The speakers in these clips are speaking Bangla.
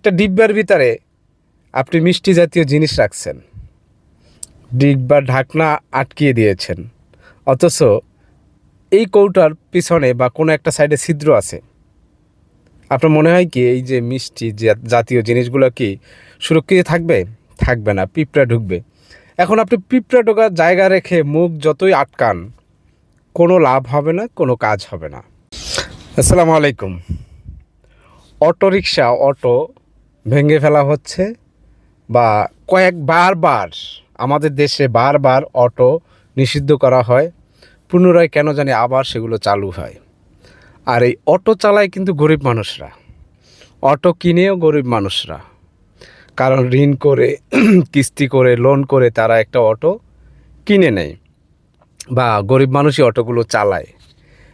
একটা ডিব্বার ভিতরে আপনি মিষ্টি জাতীয় জিনিস রাখছেন। ডিব্বার ঢাকনা আটকিয়ে দিয়েছেন। অথচ এই কৌটার পিছনে বা কোনো একটা সাইডে ছিদ্র আছে। আপনার মনে হয় কি এই যে মিষ্টি জাতীয় জিনিসগুলো কি সুরক্ষিত থাকবে? থাকবে না, পিঁপড়া ঢুকবে। এখন আপনি পিঁপড়া ঢোকার জায়গা রেখে মুখ যতই আটকান, কোনো লাভ হবে না, কোনো কাজ হবে না। আসসালামু আলাইকুম। অটো রিক্সা অটো ভেঙে ফেলা হচ্ছে বা কয়েক বারবার আমাদের দেশে বারবার অটো নিষিদ্ধ করা হয়, পুনরায় কেন জানি আবার সেগুলো চালু হয়। আর এই অটো চালায় কিন্তু গরিব মানুষরা। অটো কিনেও গরিব মানুষরা। কারণ ঋণ করে, কিস্তি করে লোন করে তারা একটা অটো কিনে নেয় বা গরিব মানুষই অটোগুলো চালায়।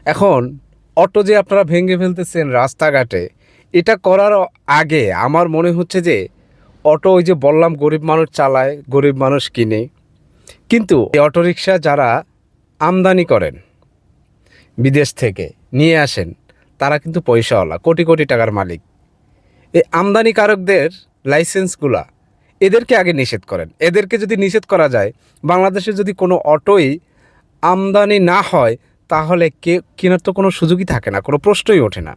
এখন অটো যে আপনারা ভেঙে ফেলতেছেন রাস্তাঘাটে এটা করার আগে আমার মনে হচ্ছে যে অটো ওই যে বললাম গরিব মানুষ চালায়, গরিব মানুষ কিনে। কিন্তু এই অটোরিকশা যারা আমদানি করেন, বিদেশ থেকে নিয়ে আসেন, তারা কিন্তু পয়সাওয়ালা, কোটি কোটি টাকার মালিক। এই আমদানিকারকদের লাইসেন্সগুলা এদেরকে আগে নিষেধ করেন। এদেরকে যদি নিষেধ করা যায়, বাংলাদেশে যদি কোনো অটোই আমদানি না হয়, তাহলে কে, কেনার তো কোনো সুযোগই থাকে না, কোনো প্রশ্নই ওঠে না।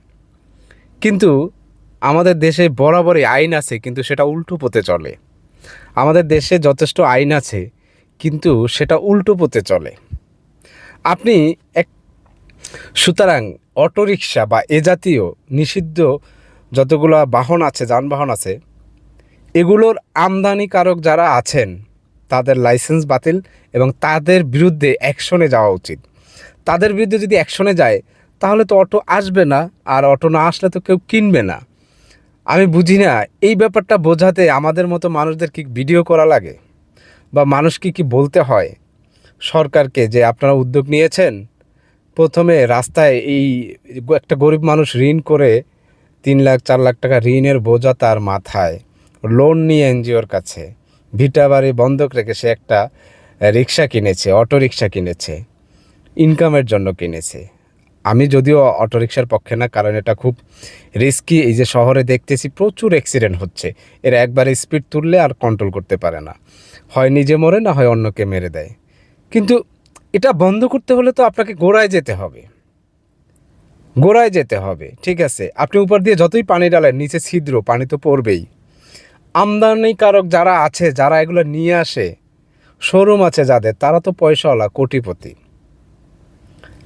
কিন্তু আমাদের দেশে বরাবরই আইন আছে, কিন্তু সেটা উল্টো পথে চলে। আমাদের দেশে যথেষ্ট আইন আছে, কিন্তু সেটা উল্টো পথে চলে। আপনি এক, সুতরাং অটোরিকশা বা এ জাতীয় নিষিদ্ধ যতগুলো বাহন আছে, যানবাহন আছে, এগুলোর আমদানিকারক যারা আছেন, তাদের লাইসেন্স বাতিল এবং তাদের বিরুদ্ধে অ্যাকশনে যাওয়া উচিত। তাদের বিরুদ্ধে যদি অ্যাকশনে যায় তাহলে তো অটো আসবে না, আর অটো না আসলে তো কেউ কিনবে না। আমি বুঝি না, এই ব্যাপারটা বোঝাতে আমাদের মতো মানুষদের কি ভিডিও করা লাগে? বা মানুষকে কি বলতে হয়? সরকারকে যে আপনারা উদ্যোগ নিয়েছেন, প্রথমে রাস্তায় এই একটা গরিব মানুষ ঋণ করে তিন লাখ, চার লাখ টাকা ঋণের বোঝা তার মাথায়। লোন নিয়ে এনজিওর কাছে। ভিটা বাড়ি বন্ধক রেখে সে একটা রিক্সা কিনেছে, অটো রিক্সা কিনেছে ইনকামের জন্য কিনেছে। আমি যদিও অটো রিক্সার পক্ষে না, কারণ এটা খুব রিস্কি এই যে শহরে দেখতেছি প্রচুর অ্যাক্সিডেন্ট হচ্ছে। এরা একবারে স্পিড তুললে আর কন্ট্রোল করতে পারে না। হয় নিজে মরে না হয় অন্যকে মেরে দেয়। কিন্তু এটা বন্ধ করতে হলে তো আপনাকে গোড়ায় যেতে হবে। গোড়ায় যেতে হবে, ঠিক আছে? আপনি উপর দিয়ে যতই পানি ডালেন নিচে ছিদ্র, পানি তো পড়বেই। আমদানিকারক যারা আছে, যারা এগুলো নিয়ে আসে শোরুম আছে যাদের, তারা তো পয়সাওয়ালা, কোটিপতি।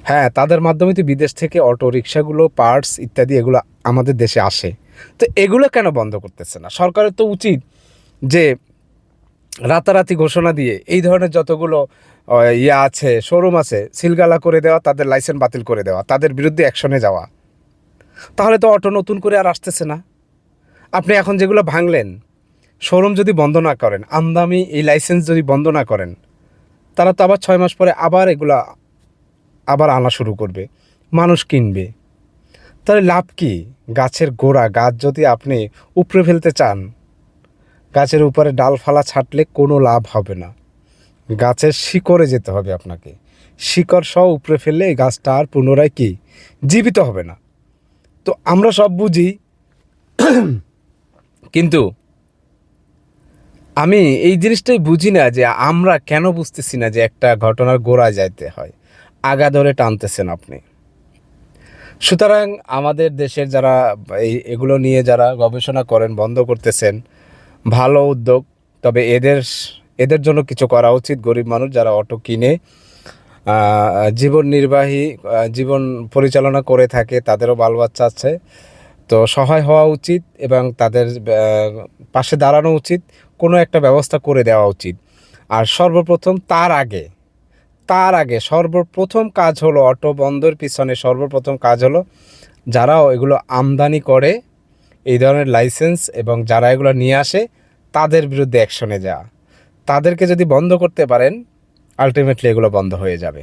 হ্যাঁ তাদের মাধ্যমে তো বিদেশ থেকে অটো, রিক্সাগুলো পার্টস ইত্যাদি এগুলো আমাদের দেশে আসে। তো এগুলো কেন বন্ধ করতেছে না? সরকারের তো উচিত যে রাতারাতি ঘোষণা দিয়ে এই ধরনের যতগুলো ইয়া আছে শোরুম আছে, সিলগালা করে দেওয়া, তাদের লাইসেন্স বাতিল করে দেওয়া, তাদের বিরুদ্ধে অ্যাকশনে যাওয়া। তাহলে তো অটো নতুন করে আর আসতেছে না। আপনি এখন যেগুলো ভাঙলেন শোরুম যদি বন্ধ না করেন আমদামি এই লাইসেন্স যদি বন্ধ না করেন, তারা তো আবার ছয় মাস পরে আবার এগুলা আবার আনা শুরু করবে। মানুষ কিনবে। তাহলে লাভ কি? গাছের গোড়া, গাছ যদি আপনি উপড়ে ফেলতে চান, গাছের উপরে ডালফালা ছাটলে কোনো লাভ হবে না। গাছের শিকড়ে যেতে হবে আপনাকে। শিকড় সহ উপড়ে ফেললে এই গাছটা আর পুনরায় কি? জীবিত হবে না। তো আমরা সব বুঝি। কিন্তু আমি এই জিনিসটাই বুঝি না যে আমরা কেন বুঝতেছি না যে একটা ঘটনার গোড়ায় যাইতে হয়। আগা ধরে টানতেছেন আপনি। সুতরাং আমাদের দেশের যারা এই এগুলো নিয়ে যারা গবেষণা করেন, বন্ধ করতেছেন, ভালো উদ্যোগ, তবে এদের এদের জন্য কিছু করা উচিত। গরিব মানুষ যারা অটো কিনে জীবন নির্বাহী জীবন পরিচালনা করে থাকে, তাদেরও বাল বাচ্চা আছে। তো সহায় হওয়া উচিত এবং তাদের পাশে দাঁড়ানো উচিত। কোনো একটা ব্যবস্থা করে দেওয়া উচিত। আর সর্বপ্রথম তার আগে তার আগে সর্বপ্রথম কাজ হলো অটো বন্দর পিছনে সর্বপ্রথম কাজ হলো যারা এগুলো আমদানি করে, এই ধরনের লাইসেন্স এবং যারা এগুলো নিয়ে আসে, তাদের বিরুদ্ধে অ্যাকশনে যাওয়া। তাদেরকে যদি বন্ধ করতে পারেন আলটিমেটলি এগুলো বন্ধ হয়ে যাবে।